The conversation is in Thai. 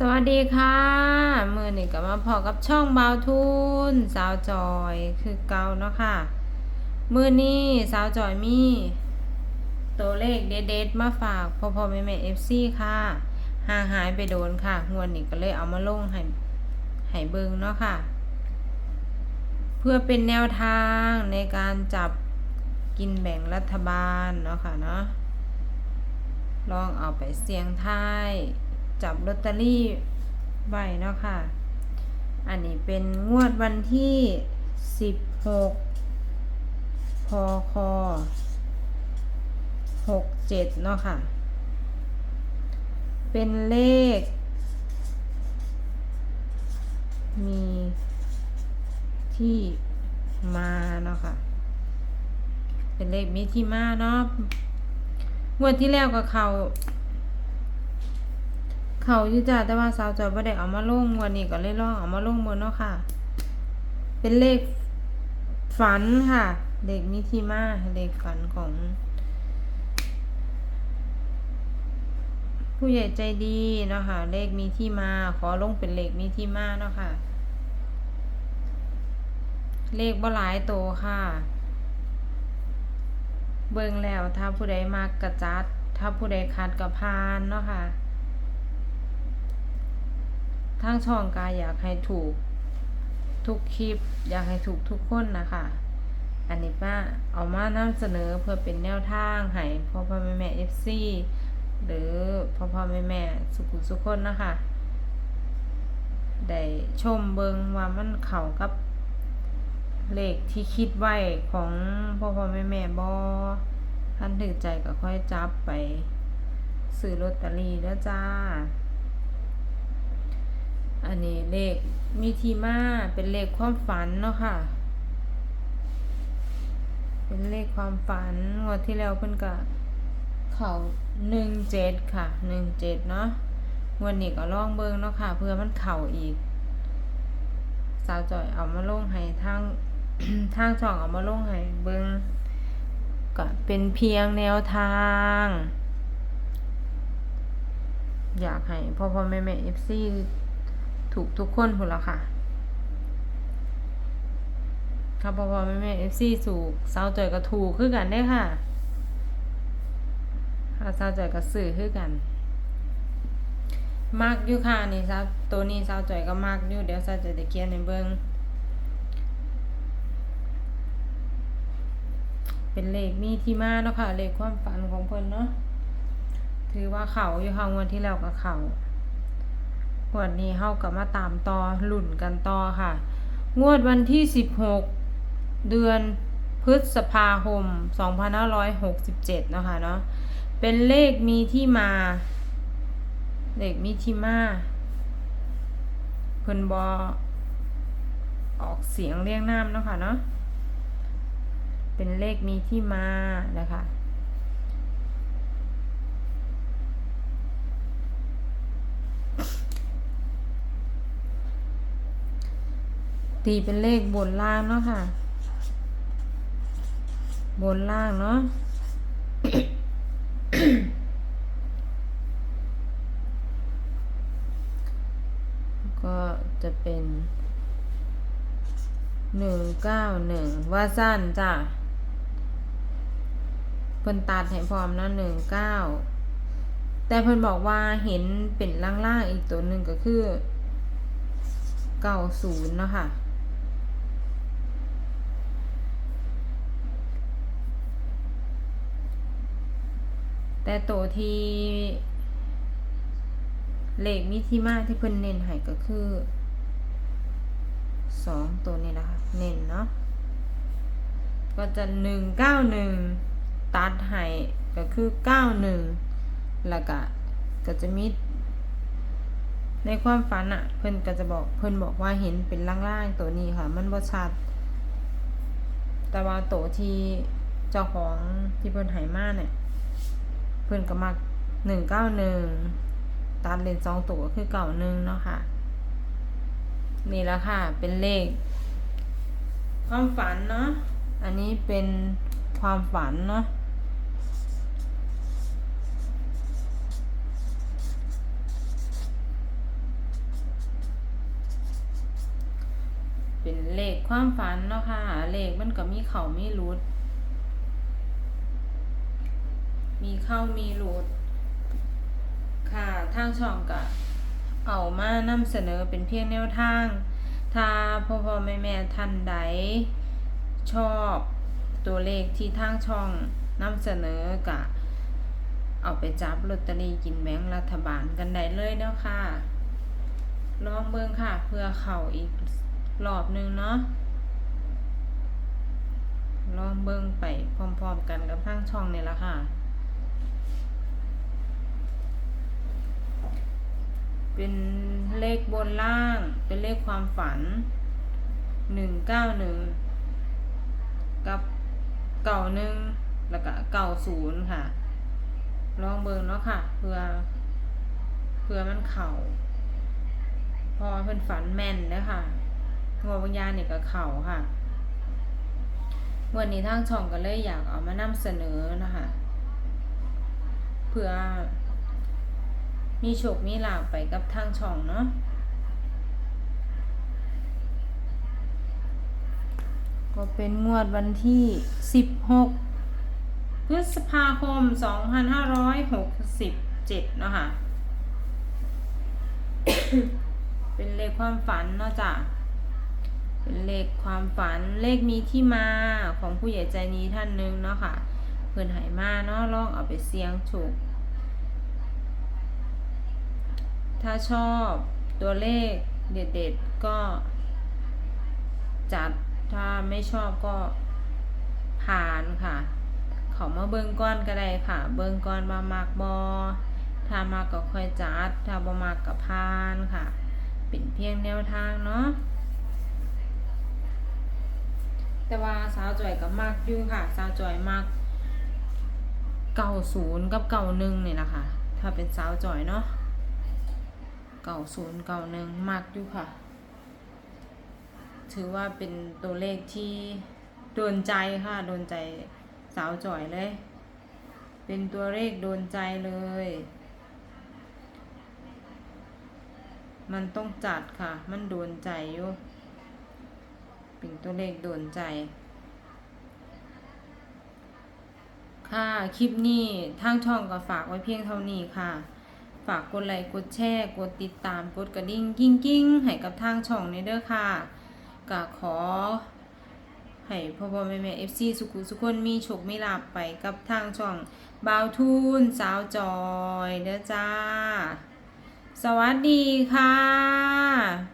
สวัสดีค่ะ มือนี่ก็มาพอกับช่องบาวทุน สาวจอยคือเกาเนาะค่ะ มือนี้สาวจอยมีตัวเลขเด็ดๆมาฝากพอพอแม่แม่เอฟซีค่ะห่างหายไปโดนค่ะงวดนี้ก็เลยเอามาลงให้ให้เบิงเนาะค่ะ เพื่อเป็นแนวทางในการจับกินแบ่งรัฐบาลเนาะค่ะเนาะลองเอาไปเสี่ยงทาย จับลอตเตอรี่ไว้เนาะค่ะ อันนี้เป็นงวดวันที่ 16 พค67 เนาะค่ะ เป็นเลข มีที่มาเนาะค่ะ เป็นเลขมีที่มาเนาะงวดที่แล้วก็เขา เขาอยู่จ้าแต่ว่าสาวจอยบ่ได้เอามาลงวันนี้ก็เลยลองเอามาลงมือเนาะค่ะ เป็นเลขฝันค่ะเลขมิทิมาเลขฝันของ ผู้ใหญ่ใจดีเนาะค่ะ เลขมีที่มา ขอลงเป็นเลขมีที่มาเนาะค่ะ เลขบ่หลายโตค่ะเบิ่งแล้วถ้าผู้ใดมากกระจัด ถ้าผู้ใดคัดกระพานเนาะค่ะ ทางช่องกายอยากให้ถูกทุกคลิป อยากให้ถูกทุกคนนะคะ อันนี้ป้าเอามานำเสนอเพื่อเป็นแนวทางให้พ่อพ่อแม่แม่เอฟซีหรือพ่อพ่อแม่แม่สุขุสุขคนนะคะได้ชมเบิงว่ามันเข้ากับเลขที่คิดไว้ของพ่อพ่อแม่แม่บอท่านถือใจก็ค่อยจับไปซื้อลอตเตอรี่แล้วจ้า อันนี้เลขมีทีมาเป็นเลขความฝันเนาะค่ะ เป็นเลขความฝันงวดที่แล้วเพิ่นก็เข่าหนึ่งเจ็ดค่ะหนึ่งเจ็ดเนาะงวันนี้ก็ลองเบิ่งเนาะค่ะ เพื่อมันเข่าอีก สาวจอยเอามาลงให้ทางทางช่องเอามาลงให้เบิ่งก็เป็นเพียงแนวทาง อยากให้พ่อพ่อแม่แม่เอฟซี ถูกทุกคนพุ่นละค่ะครับพ่อพ่อแม่แม่เอฟซีสูกสาจอยก็ถูกคือกันได้ค่ะถ้าสาจอยก็สื่อคือกัน มากอยู่ค่ะนี่สาวตัวนี้สาจอยก็มากอยู่เดี๋ยวสาจอยจะเขียนในเบิ้องเป็นเลขมีที่มาเนาะค่ะเลขความฝันของเพิ่นเนาะถือว่าเขาอยู่ค่ะงวดที่แล้วก็เขา งวดนี้เฮากับมาตามต่อหลุ่นกันต่อค่ะ งวดวันที่ 16 เดือนพฤษภาคม 2567นาะคะเนาะ เป็นเลขมีที่มา เลขมีที่มา เพิ่นบอออกเสียงเรียงน้ำเนาะค่ะเนาะ เป็นเลขมีที่มานะคะ ตีเป็นเลขบนล่างเนาะค่ะ บนล่างเนาะก็จะเป็นหนึ่งเก้าหนึ่งว่าสั้นจ้ะเพิ่นตัดให้พร้อมนะหนึ่งเก้าแต่เพิ่นบอกว่าเห็นเป็นล่างๆอีกตัวหนึ่งก็คือเก้าศูนย์เนาะค่ะ แต่ตัวที่เลขมิที่มาที่เพิ่นเน้นให้ก็คือสองตัวนี้นะคะ เน้นเนาะก็จะหนึ่งเก้าหนึ่งตัดให้ก็คือเก้าหนึ่งแล้วก็ก็จะมีในความฝันอะเพิ่นก็จะบอกเพิ่นบอกว่าเห็นเป็นล่างๆตัวนี้ค่ะ มันบ่ชัด แต่ว่าตัวที่เจ้าของที่เพิ่นให้มาเนี่ย เพื่อนก็มักหนึ่งเก้าหนึ่งตัดเลนสองตัวคือเก่าหนึ่งเนาะคะ่ะ นี่แล้วค่ะ เป็นเลข ความฝันเนาะ อันนี้เป็นความฝันเนาะเป็นเลขความฝันเนาะคะ่ะ เลขมันก็มีเขามีรูด มีเข้ามีหลุด ค่ะทางช่องก็เอามานำเสนอเป็นเพียงแนวทาง ถ้าพ่อพ่อแม่แม่ท่านใด ชอบตัวเลขที่ทางช่องนำเสนอกะ เอาไปจับลอตเตอรี่กินแบงรัฐบาลกันได้เลยเนาะค่ะลองเบิ่งค่ะ เพื่อเข้าอีกรอบนึงเนาะลองเบิ่งไปพร้อมๆกันกับทางช่องนี่ละค่ะ เป็นเลขบนล่าง เป็นเลขความฝันหนึ่งเก้าหนึ่งกับเก่าหนึ่งแล้วก็เก่าศูนย์ค่ะ ลองเบิ่งเนาะค่ะ เพื่อ เพื่อมันเข่า พอเพิ่นฝันแม่นเด้อค่ะงัวบางอยางนี่ก็เข่าค่ะวันนี้ทางช่องก็เลยอยากเอามานำเสนอนะคะเพื่อ มีโชคมีลาภไปกับทางช่องเนาะก็เป็นงวดวันที่ 16 พฤษภาคม 2567 เนาะค่ะ เป็นเลขความฝันเนาะจ้ะ เป็นเลขความฝัน เลขมีที่มาของผู้ใหญ่ใจนี้ท่านหนึงเนาะค่ะ เพิ่นหายมาเนาะลองเอาไปเสี่ยงโชค ถ้าชอบตัวเลขเด็ดๆก็จัด ถ้าไม่ชอบก็ผ่านค่ะ เขามาเบิ่งก้อนก็ได้ค่ะ เบิ่งก้อนมามักบอถ้ามักก็ค่อยจัด ถ้าบ่มักก็ผ่านค่ะ เป็นเพียงแนวทางเนาะแต่ว่าสาวจ่อยกับมักอยู่ค่ะ สาวจ่อยมักเก่าศูนย์กับเก่าหนึ่งเนี่แหละคะ ถ้าเป็นสาวจ่อยเนาะ เก่าศูนย์เก่าหนึ่งมักอยู่ค่ะ ถือว่าเป็นตัวเลขที่โดนใจค่ะ โดนใจสาวจ่อยเลย เป็นตัวเลขโดนใจเลย มันต้องจัดค่ะ มันโดนใจอยู่เป็นตัวเลขโดนใจค่ะ คลิปนี้ทางช่องก็ฝากไว้เพียงเท่านี้ค่ะ ฝากกดไลค์กดแชร์ กดติดตามกดกระดิ่งกิ้งกิ้งให้กับทางช่องนี้เด้อค่ะก็ขอ ให้พ่อพ่อแม่แม่เอฟซีสุขุสุขคนมีโชคมีลาบไปกับทางช่องบาวทูนสาวจอยเด้อจ้า สวัสดีค่ะ